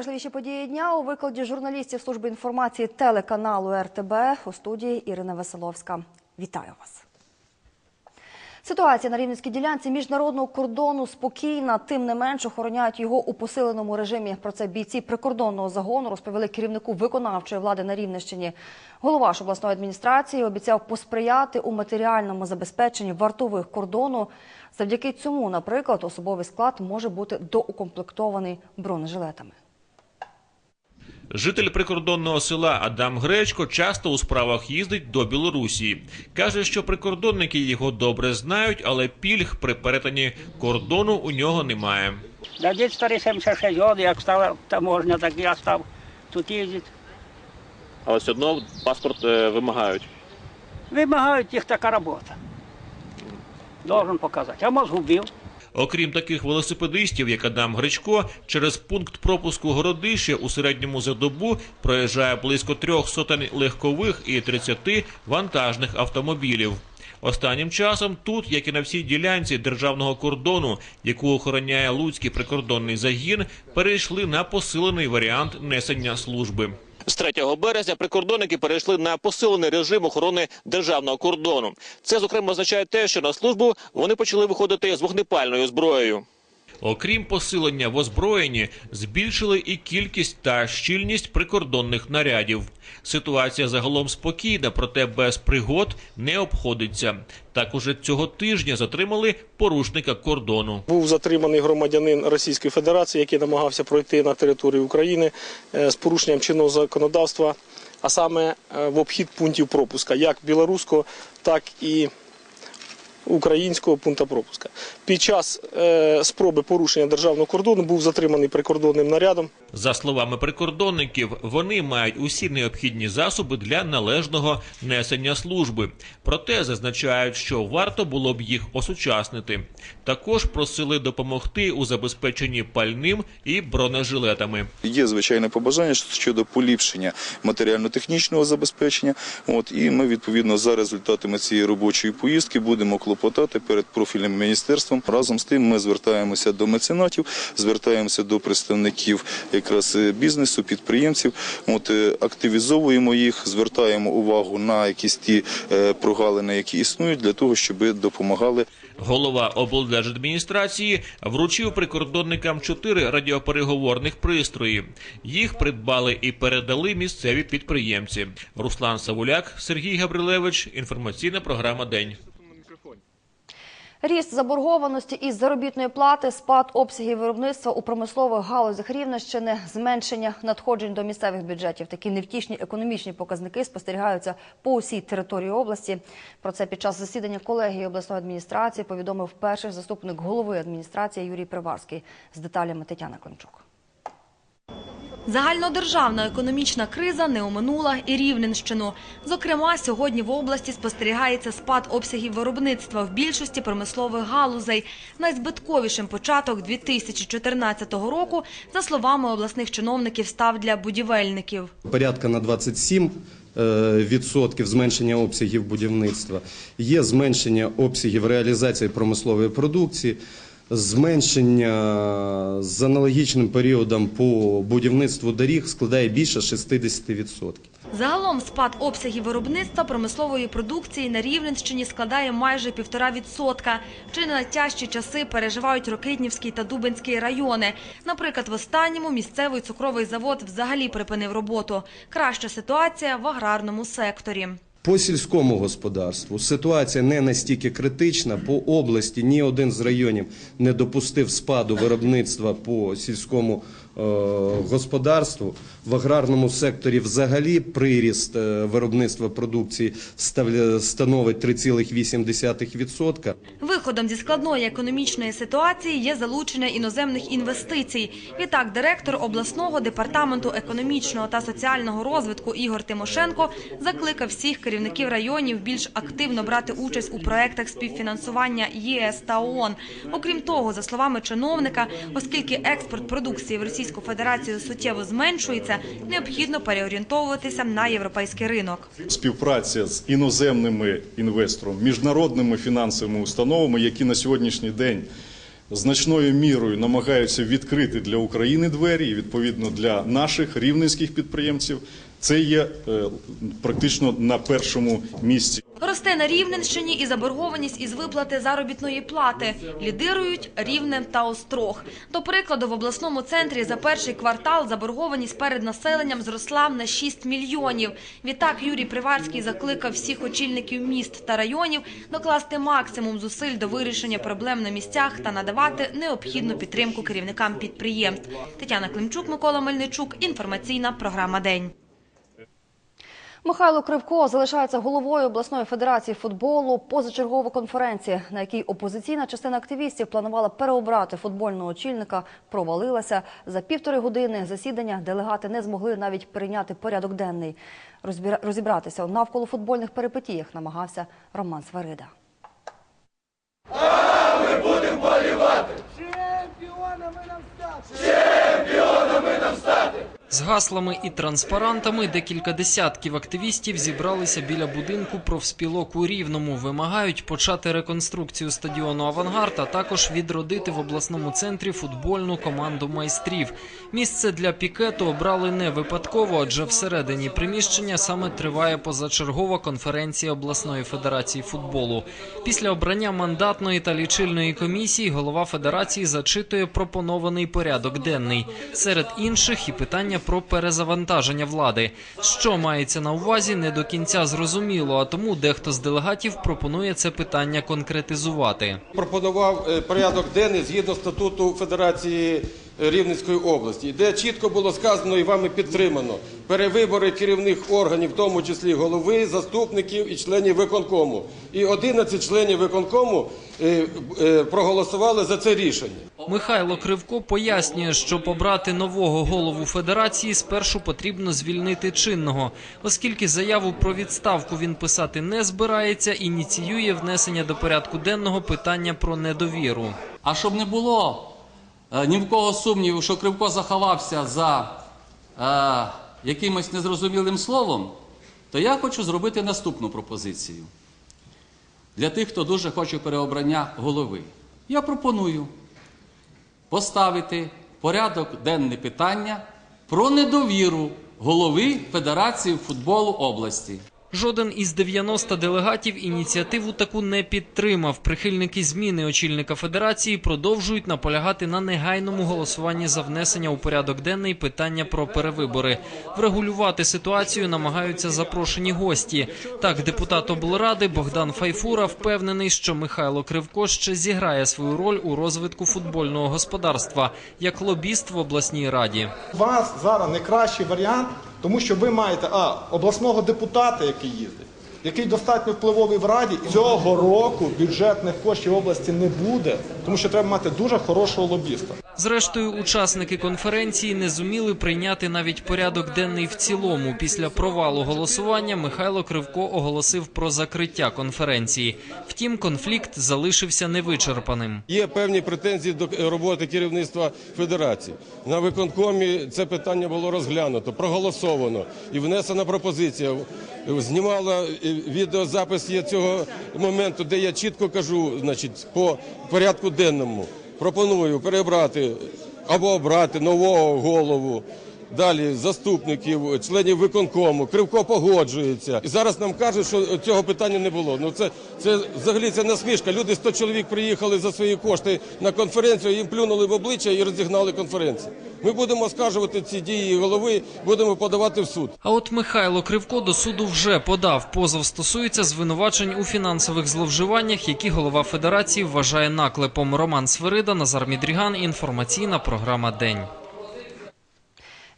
найважливіші події дня у викладі журналістів служби інформації телеканалу РТБ у студії Ірина Веселовська. Вітаю вас. Ситуація на рівненській ділянці міжнародного кордону спокійна, тим не менш охороняють його у посиленому режимі. Про це бійці прикордонного загону розповіли керівнику виконавчої влади на Рівненщині. Голова ж обласної адміністрації обіцяв посприяти у матеріальному забезпеченні вартових кордону. Завдяки цьому, наприклад, особовий склад може бути доукомплектований бронежилетами. Житель прикордонного села Адам Гречко часто у справах їздить до Білорусі. Каже, що прикордонники його добре знають, але пільг при перетині кордону у нього немає. Да дід старий 76 років, як стала таможня, так я став тут їздити. Але все одно паспорт е, вимагають. Вимагають їх така робота. Должен показати. А може згубив. Окрім таких велосипедистів, як Адам Гречко, через пункт пропуску Городище у середньому за добу проїжджає близько трьох сотень легкових і 30 вантажних автомобілів. Останнім часом тут, як і на всій ділянці державного кордону, яку охороняє Луцький прикордонний загін, перейшли на посилений варіант несення служби. З 3 березня прикордонники перейшли на посилений режим охорони державного кордону. Це зокрема означає те, що на службу вони почали виходити з вогнепальною зброєю. Окрім посилення в озброєнні, збільшили і кількість та щільність прикордонних нарядів. Ситуація загалом спокійна, проте без пригод не обходиться. Так уже цього тижня затримали порушника кордону. Був затриманий громадянин Російської Федерації, який намагався пройти на територію України е, з порушенням чинного законодавства, а саме е, в обхід пунктів пропуска, як білоруського, так і українського пункту пропуска. Під час е, спроби порушення державного кордону був затриманий прикордонним нарядом. За словами прикордонників, вони мають усі необхідні засоби для належного несення служби. Проте зазначають, що варто було б їх осучаснити. Також просили допомогти у забезпеченні пальним і бронежилетами. Є звичайне побажання щодо поліпшення матеріально-технічного забезпечення. От і ми відповідно за результатами цієї робочої поїздки будемо клопотати перед профільним міністерством. Разом з тим ми звертаємося до меценатів, звертаємося до представників якраз е, бізнесу, підприємців. От е, активізовуємо їх, звертаємо увагу на якісь ті е, прогалини, які існують, для того, щоб допомагали Голова облдержадміністрації вручив прикордонникам чотири радіопереговорних пристрої. Їх придбали і передали місцеві підприємці. Руслан Савуляк, Сергій Габрилевич. Інформаційна програма День. Ріст заборгованості із заробітної плати, спад обсягів виробництва у промислових галузях Рівненщини, зменшення надходжень до місцевих бюджетів. Такі невтішні економічні показники спостерігаються по усій території області. Про це під час засідання колегії обласної адміністрації повідомив перший заступник голови адміністрації Юрій Приварський. З деталями Тетяна Климчук. Загальнодержавна економічна криза не оминула і Рівненщину. Зокрема, сьогодні в області спостерігається спад обсягів виробництва в більшості промислових галузей. Найзбитковішим початок 2014 року, за словами обласних чиновників, став для будівельників. порядка на 27 е, відсотків зменшення обсягів будівництва. Є зменшення обсягів реалізації промислової продукції, зменшення з аналогічним періодом по будівництву доріг складає більше 60%. Загалом спад обсягів виробництва промислової продукції на Рівненщині складає майже півтора відсотка. Чи не найтяжчі часи переживають Рокитнівський та Дубенський райони. Наприклад, в останньому місцевий цукровий завод взагалі припинив роботу. Краща ситуація в аграрному секторі. По сільському господарству ситуація не настільки критична. По області ні один з районів не допустив спаду виробництва по сільському е, господарству. В аграрному секторі взагалі приріст е, виробництва продукції становить 3,8%. Виходом зі складної економічної ситуації є залучення іноземних інвестицій. Відтак, директор обласного департаменту економічного та соціального розвитку Ігор Тимошенко закликав всіх керівників районів більш активно брати участь у проектах співфінансування ЄС та ООН. Окрім того, за словами чиновника, оскільки експорт продукції в Російську Федерацію суттєво зменшується, необхідно переорієнтовуватися на європейський ринок. співпраця з іноземними інвесторами, міжнародними фінансовими установами, які на сьогоднішній день значною мірою намагаються відкрити для України двері і відповідно для наших рівненських підприємців. Це є е, практично на першому місці. Росте на Рівненщині і заборгованість із виплати заробітної плати. Лідирують Рівне та Острог. До прикладу, в обласному центрі за перший квартал заборгованість перед населенням зросла на 6 мільйонів. Відтак Юрій Приварський закликав всіх очільників міст та районів докласти максимум зусиль до вирішення проблем на місцях та надавати необхідну підтримку керівникам підприємств. Тетяна Климчук, Микола Мельничук. Інформаційна програма День. Михайло Кривко залишається головою обласної федерації футболу. Позачергова конференція, на якій опозиційна частина активістів планувала переобрати футбольного очільника, провалилася. За півтори години засідання делегати не змогли навіть прийняти порядок денний. Розібратися у навколо футбольних перипетіях намагався Роман Сварида. З гаслами і транспарантами декілька десятків активістів зібралися біля будинку профспілок у Рівному. Вимагають почати реконструкцію стадіону Авангард, а також відродити в обласному центрі футбольну команду майстрів. Місце для пікету обрали не випадково, адже всередині приміщення саме триває позачергова конференція обласної федерації футболу. Після обрання мандатної та лічильної комісії голова федерації зачитує пропонований порядок денний. Серед інших і питання про перезавантаження влади. Що мається на увазі, не до кінця зрозуміло, а тому дехто з делегатів пропонує це питання конкретизувати. пропонував е, порядок денний згідно статуту Федерації Рівненської області, де чітко було сказано і вами підтримано перевибори керівних органів, в тому числі голови, заступників і членів виконкому. І 11 членів виконкому е, е, проголосували за це рішення. Михайло Кривко пояснює, що побрати нового голову федерації спершу потрібно звільнити чинного, оскільки заяву про відставку він писати не збирається, ініціює внесення до порядку денного питання про недовіру. А щоб не було ні в кого сумніву, що Кривко заховався за е, якимось незрозумілим словом, то я хочу зробити наступну пропозицію. Для тих, хто дуже хоче переобрання голови. Я пропоную поставити порядок денне питання про недовіру голови Федерації футболу області. Жоден із 90 делегатів ініціативу таку не підтримав. Прихильники зміни очільника федерації продовжують наполягати на негайному голосуванні за внесення у порядок денний питання про перевибори. Врегулювати ситуацію намагаються запрошені гості. Так, депутат облради Богдан Файфура впевнений, що Михайло Кривко ще зіграє свою роль у розвитку футбольного господарства як лобіст в обласній раді. У вас зараз найкращий варіант, тому що ви маєте а, обласного депутата, який їздить, який достатньо впливовий в раді. Цього року бюджетних коштів області не буде, тому що треба мати дуже хорошого лобіста. Зрештою, учасники конференції не зуміли прийняти навіть порядок денний в цілому. Після провалу голосування Михайло Кривко оголосив про закриття конференції. Втім, конфлікт залишився невичерпаним. Є певні претензії до роботи керівництва федерації. На виконкомі це питання було розглянуто, проголосовано і внесена пропозиція. Знімала е, відеозапис є цього моменту, де я чітко кажу, значить, по порядку денному. Пропоную перебрати або обрати нового голову. Далі заступників, членів виконкому, Кривко погоджується. І зараз нам кажуть, що цього питання не було. Ну це, це взагалі це насмішка. Люди 100 чоловік приїхали за свої кошти на конференцію, їм плюнули в обличчя і розігнали конференцію. Ми будемо оскаржувати ці дії голови, будемо подавати в суд. А от Михайло Кривко до суду вже подав. Позов стосується звинувачень у фінансових зловживаннях, які голова федерації вважає наклепом. Роман Свирида, Назар Мідріган. Інформаційна програма День.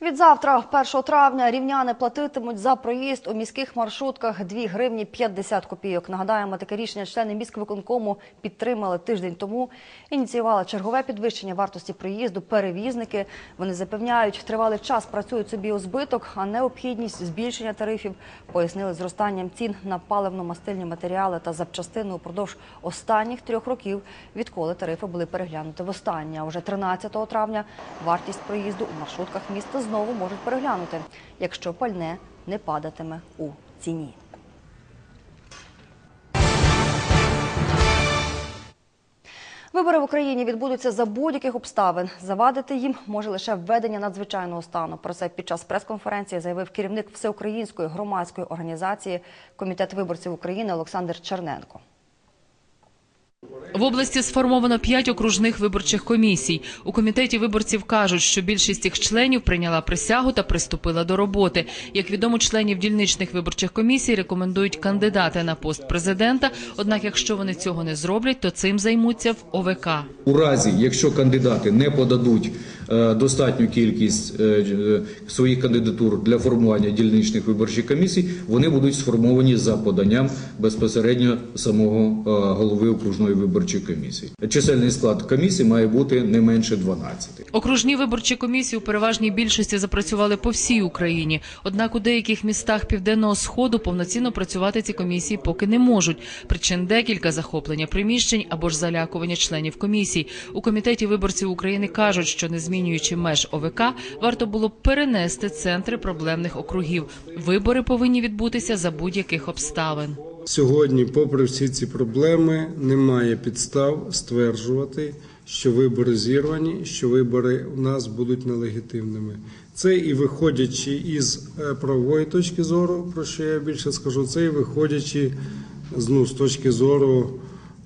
Від завтра, 1 травня, рівняни платитимуть за проїзд у міських маршрутках 2 гривні 50 копійок. Нагадаємо, таке рішення члени міськвиконкому підтримали тиждень тому. Ініціювали чергове підвищення вартості проїзду. Перевізники вони запевняють, тривалий час працюють собі у збиток, а необхідність збільшення тарифів пояснили зростанням цін на паливно-мастильні матеріали та запчастини упродовж останніх трьох років, відколи тарифи були переглянуті востаннє. А вже 13 травня вартість проїзду у маршрутках міста знову можуть переглянути, якщо пальне не падатиме у ціні. Вибори в Україні відбудуться за будь-яких обставин. Завадити їм може лише введення надзвичайного стану. Про це під час прес-конференції заявив керівник всеукраїнської громадської організації Комітет виборців України Олександр Черненко. В області сформовано п'ять окружних виборчих комісій. У комітеті виборців кажуть, що більшість їх членів прийняла присягу та приступила до роботи. Як відомо, членів дільничних виборчих комісій рекомендують кандидати на пост президента. Однак, якщо вони цього не зроблять, то цим займуться в ОВК. У разі, якщо кандидати не подадуть е, достатню кількість е, е, своїх кандидатур для формування дільничних виборчих комісій, вони будуть сформовані за поданням безпосередньо самого голови окружної виборчої комісії. Чисельний склад комісії має бути не менше 12. Окружні виборчі комісії у переважній більшості запрацювали по всій Україні. Однак у деяких містах південного сходу повноцінно працювати ці комісії поки не можуть. Причин декілька захоплення приміщень або ж залякування членів комісій. У комітеті виборців України кажуть, що не змінюючи меж ОВК, варто було б перенести центри проблемних округів. Вибори повинні відбутися за будь-яких обставин. Сьогодні, попри всі ці проблеми, немає підстав стверджувати, що вибори зірвані, що вибори у нас будуть нелегітимними. Це і виходячи із е, правової точки зору, про що я більше скажу, це і виходячи ну, з точки зору,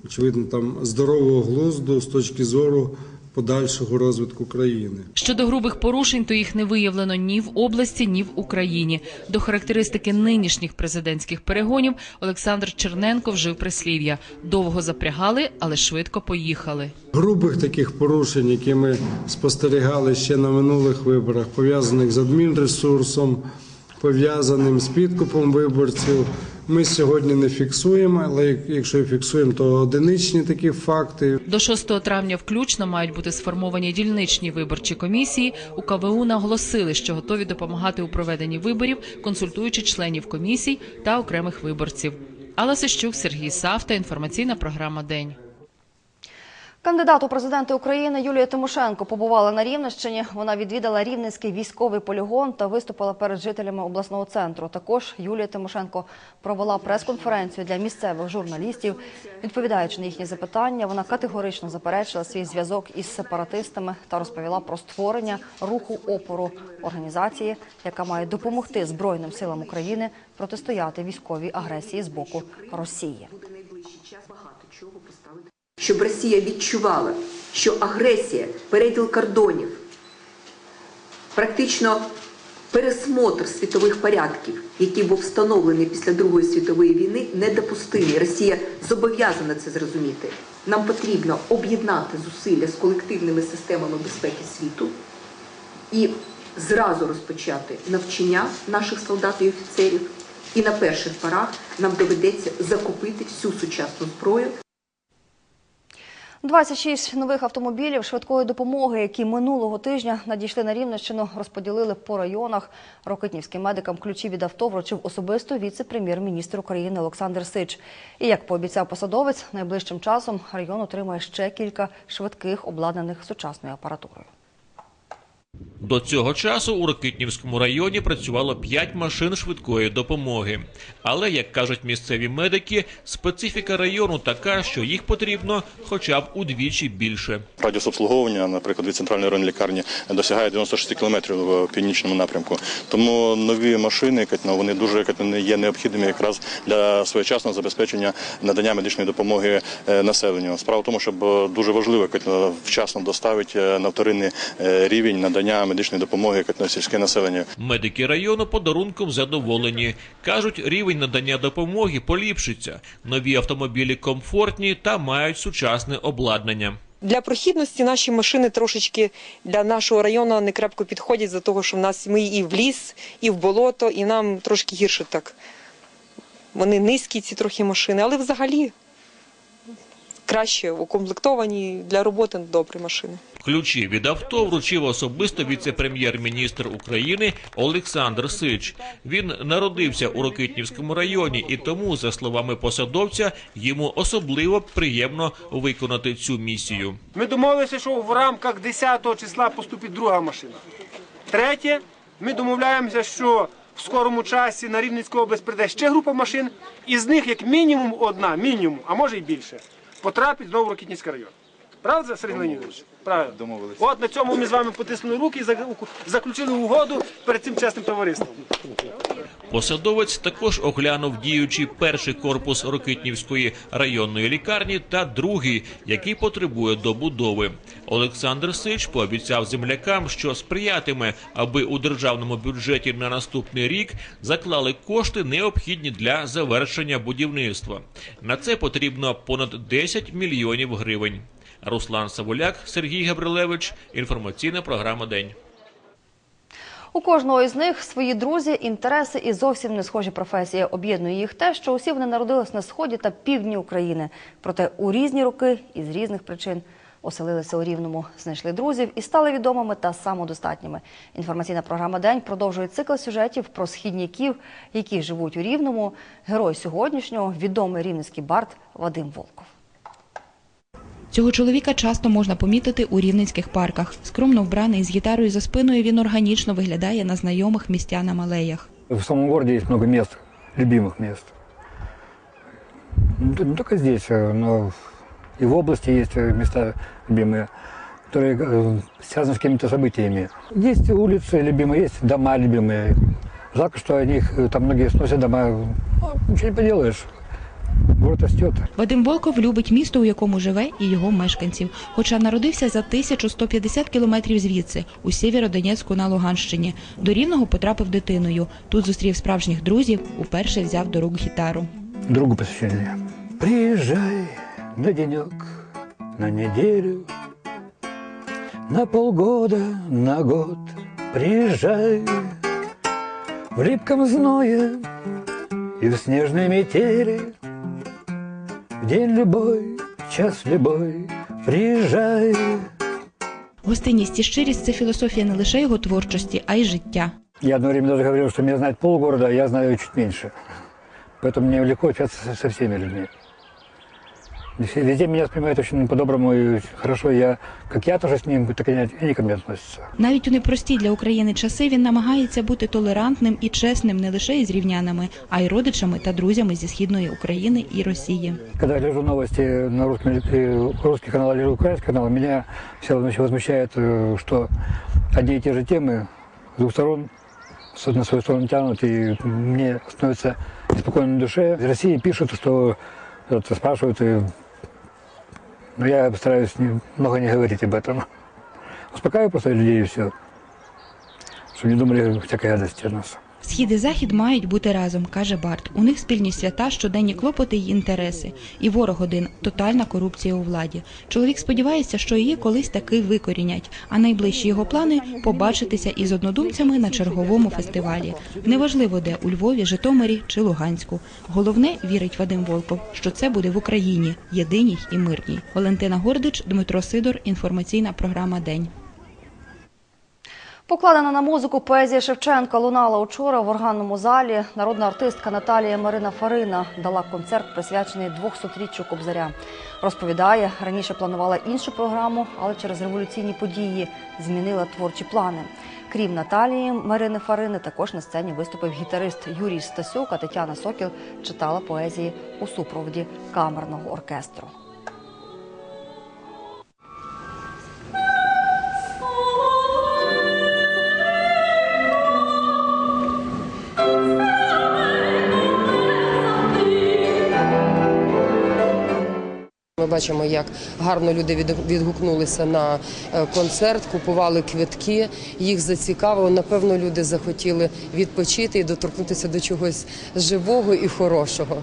очевидно, там здорового глузду, з точки зору подальшого розвитку країни. Щодо грубих порушень, то їх не виявлено ні в області, ні в Україні. До характеристики нинішніх президентських перегонів Олександр Черненко вжив прислів'я: довго запрягали, але швидко поїхали. Грубих таких порушень, які ми спостерігали ще на минулих виборах, пов'язаних з адмінресурсом, пов'язаним з підкупом виборців. Ми сьогодні не фіксуємо, але якщо фіксуємо, то одиничні такі факти. До 6 травня включно мають бути сформовані дільничні виборчі комісії. У КВУ наголосили, що готові допомагати у проведенні виборів, консультуючи членів комісій та окремих виборців. Алла Сищук, Сергій Савта. Інформаційна програма День. Кандидат у президенти України Юлія Тимошенко побувала на Рівненщині. Вона відвідала Рівненський військовий полігон та виступила перед жителями обласного центру. Також Юлія Тимошенко провела прес-конференцію для місцевих журналістів. Відповідаючи на їхні запитання, вона категорично заперечила свій зв'язок із сепаратистами та розповіла про створення руху опору організації, яка має допомогти Збройним силам України протистояти військовій агресії з боку Росії. Щоб Росія відчувала, що агресія, переділ кордонів, практично пересмотр світових порядків, який був встановлений після Другої світової війни, недопустимий. Росія зобов'язана це зрозуміти. Нам потрібно об'єднати зусилля з колективними системами безпеки світу і зразу розпочати навчання наших солдат і офіцерів. І на перших порах нам доведеться закупити всю сучасну зброю. 26 нових автомобілів швидкої допомоги, які минулого тижня надійшли на Рівненщину, розподілили по районах. Рокитнівським медикам ключі від авто вручив особисто віце-прем'єр-міністр України Олександр Сич. І як пообіцяв посадовець, найближчим часом район отримає ще кілька швидких, обладнаних сучасною апаратурою. До цього часу у Рокитнівському районі працювало 5 машин швидкої допомоги. Але, як кажуть місцеві медики, специфіка району така, що їх потрібно хоча б удвічі більше. Радіус обслуговування, наприклад, від центральної районної лікарні досягає 96 кілометрів в північному напрямку. Тому нові машини вони дуже є необхідними якраз для своєчасного забезпечення надання медичної допомоги е, населенню. Справа в тому, щоб е, дуже важливо вчасно доставити е, на вторинний рівень надання медичної допомоги катно, сільське населення. Медики району подарунком задоволені. Кажуть, рівень надання допомоги поліпшиться. Нові автомобілі комфортні та мають сучасне обладнання. Для прохідності наші машини трошечки для нашого району не крепко підходять за того, що в нас ми і в ліс, і в болото, і нам трошки гірше так. Вони низькі, ці трохи машини, але взагалі краще укомплектовані для роботи добрі машини. Ключі від авто вручив особисто віце-прем'єр-міністр України Олександр Сич. Він народився у Рокитнівському районі, і тому, за словами посадовця, йому особливо приємно виконати цю місію. Ми домовилися, що в рамках 10-го числа поступить друга машина. Третє, ми домовляємося, що в скорому часі на Рівненську область прийде ще група машин, і з них як мінімум одна, мінімум, а може й більше, потрапить знову в Рокітнівський район. Правда, Сергій Леонідович? Правильно. Домовилися. От на цьому ми з вами потиснули руки і заключили угоду перед цим чесним товариством. Посадовець також оглянув діючий перший корпус Рокитнівської районної лікарні та другий, який потребує добудови. Олександр Сич пообіцяв землякам, що сприятиме, аби у державному бюджеті на наступний рік заклали кошти, необхідні для завершення будівництва. На це потрібно понад 10 мільйонів гривень. Руслан Савуляк, Сергій Габрилевич. Інформаційна програма День. У кожного із них свої друзі, інтереси і зовсім не схожі професії. Об'єднує їх те, що усі вони народились на сході та півдні України. Проте у різні роки і з різних причин оселилися у Рівному, знайшли друзів і стали відомими та самодостатніми. Інформаційна програма День продовжує цикл сюжетів про східняків, які живуть у Рівному. Герой сьогоднішнього відомий рівненський бард Вадим Волков. Цього чоловіка часто можна помітити у рівненських парках. Скромно вбраний з гітарою за спиною, він органічно виглядає на знайомих містянам алеях. В самом городе есть много мест, любимых мест. Ну, Не только здесь, э, но и в области есть э, места любимые, которые э, связаны с какими-то событиями. Есть улицы любимые, есть дома любимые. Жалко, что о них э, там многие сносят дома. Ну, ничего не поделаешь. Город растет. Вадим Волков любить місто, у якому живе, і його мешканців. Хоча народився за 1150 кілометрів звідси, у Сєвєродонецьку на Луганщині. До Рівного потрапив дитиною. Тут зустрів справжніх друзів, уперше взяв до рук гітару. Другу посвящение. Приезжай на денек, на неделю, на полгода, на год. Приезжай в липком зное и в снежной метели. День любой, час любой, приїжджай. Гостинність і щирість це філософія не лише його творчості, а й життя. Я одно время даже говорил, что меня знает полгорода, а я знаю чуть меньше. Поэтому мне легко общаться со всеми людьми. Все- Везде меня воспринимают очень по-доброму и хорошо. Я, как я тоже с ним, так и они они ко мне относятся. Навіть у непрості для України часи він намагається бути толерантним і чесним не лише із рівнянами, а й родичами та друзями зі східної України і Росії. Когда я гляжу новости на русском, э, русский канал или украинский канал, меня все равно еще возмущает, э, что одни и те же темы с двух сторон с- на свою сторону тянут, и мне становится неспокойно на душе. Из России пишут, что это, спрашивают, и, но я стараюсь много не говорить об этом. Успокаиваю просто людей и все, чтобы не думали всякой радости о нас. Схід і захід мають бути разом, каже Барт. У них спільні свята, щоденні клопоти й інтереси. І ворог один тотальна корупція у владі. Чоловік сподівається, що її колись таки викорінять. А найближчі його плани побачитися із однодумцями на черговому фестивалі. Неважливо, де у Львові, Житомирі чи Луганську. Головне, вірить Вадим Волков, що це буде в Україні, єдиній і мирній. Валентина Гордич, Дмитро Сидор. Інформаційна програма День. Покладена на музику поезія Шевченка лунала учора в органному залі. Народна артистка Наталія Марина Фарина дала концерт, присвячений 200-річчю Кобзаря. Розповідає, раніше планувала іншу програму, але через революційні події змінила творчі плани. Крім Наталії Марини Фарини, також на сцені виступив гітарист Юрій Стасюк, а Тетяна Сокіл читала поезії у супроводі камерного оркестру. Бачимо, як гарно люди від- відгукнулися на е, концерт, купували квитки, їх зацікавило. Напевно, люди захотіли відпочити і доторкнутися до чогось живого і хорошого.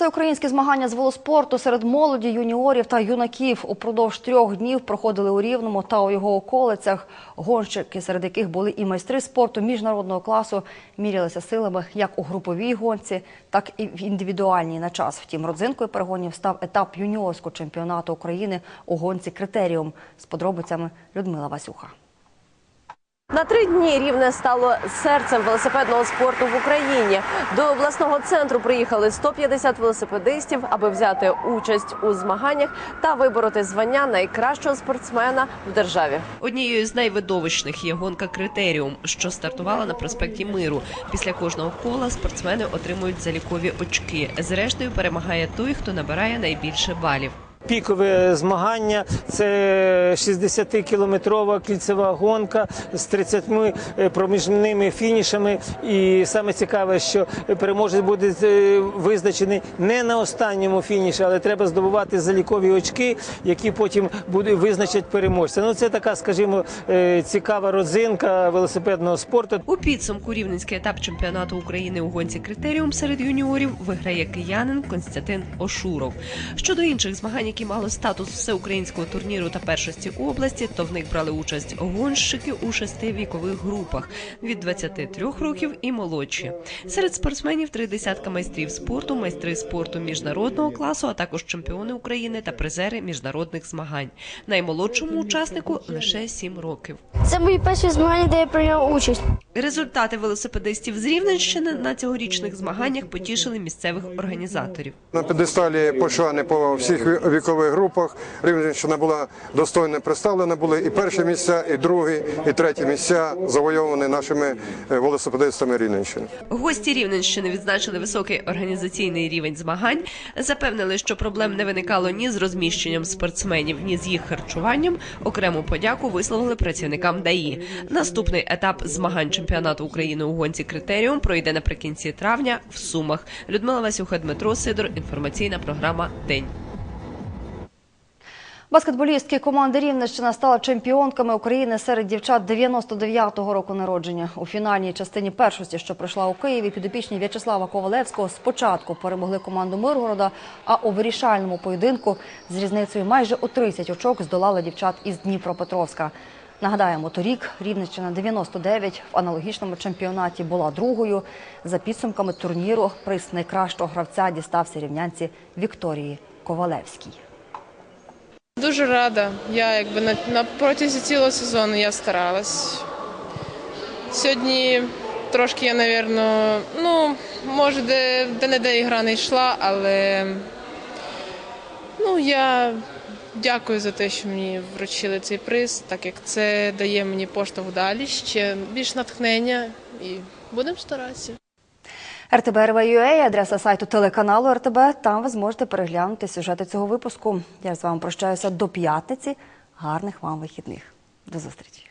Всеукраїнські змагання з велоспорту серед молоді, юніорів та юнаків упродовж трьох днів проходили у Рівному та у його околицях. Гонщики, серед яких були і майстри спорту міжнародного класу, мірялися силами як у груповій гонці, так і в індивідуальній на час. Втім, родзинкою перегонів став етап юніорського чемпіонату України у гонці критеріум з подробицями Людмила Васюха. На три дні рівне стало серцем велосипедного спорту в Україні. До обласного центру приїхали 150 велосипедистів, аби взяти участь у змаганнях та вибороти звання найкращого спортсмена в державі. Однією з найвидовищних є гонка Критеріум, що стартувала на проспекті Миру. Після кожного кола спортсмени отримують залікові очки. Зрештою перемагає той, хто набирає найбільше балів. Пікове змагання це 60-кілометрова кільцева гонка з 30 проміжними фінішами. І саме цікаве, що переможець буде е, визначений не на останньому фініші, але треба здобувати залікові очки, які потім будуть визначать переможця. Ну це така, скажімо, е, цікава родзинка велосипедного спорту. У підсумку рівненський етап чемпіонату України у гонці Критеріум серед юніорів виграє киянин Константин Ошуров. Щодо інших змагань, які мали статус всеукраїнського турніру та першості області, то в них брали участь гонщики у шести вікових групах від 23 років і молодші. Серед спортсменів три десятка майстрів спорту, майстри спорту міжнародного класу, а також чемпіони України та призери міжнародних змагань. Наймолодшому учаснику лише 7 років. Це мої перші змагання, де я прийняв участь. Результати велосипедистів з Рівненщини на цьогорічних змаганнях потішили місцевих організаторів. На п'єдесталі пошани по всіх вікових групах. Рівненщина була достойно представлена. Були і перші місця, і другі, і треті місця завойовані нашими е, велосипедистами Рівненщини. Гості Рівненщини відзначили високий організаційний рівень змагань, запевнили, що проблем не виникало ні з розміщенням спортсменів, ні з їх харчуванням. Окрему подяку висловили працівникам ДАІ. Наступний етап змагань чемпіонату України у гонці Критеріум пройде наприкінці травня в Сумах. Людмила Васюха, Дмитро Сидор. Інформаційна програма День. Баскетболістки команди Рівненщина стали чемпіонками України серед дівчат 99-го року народження. У фінальній частині першості, що пройшла у Києві, підопічні В'ячеслава Ковалевського спочатку перемогли команду Миргорода, а у вирішальному поєдинку з різницею майже у 30 очок здолали дівчат із Дніпропетровська. Нагадаємо, торік Рівненщина 99 в аналогічному чемпіонаті була другою. За підсумками турніру приз найкращого гравця дістався рівнянці Вікторії Ковалевській. Дуже рада. Я якби на, на протязі цілого сезону я старалась. Сьогодні трошки я, напевно, ну, може, де, де не де ігра не йшла, але ну, я дякую за те, що мені вручили цей приз, так як це дає мені поштовх далі, ще більш натхнення і будемо старатися. РТБ адреса сайту телеканалу РТБ. Там ви зможете переглянути сюжети цього випуску. Я з вами прощаюся до п'ятниці. Гарних вам вихідних. До зустрічі.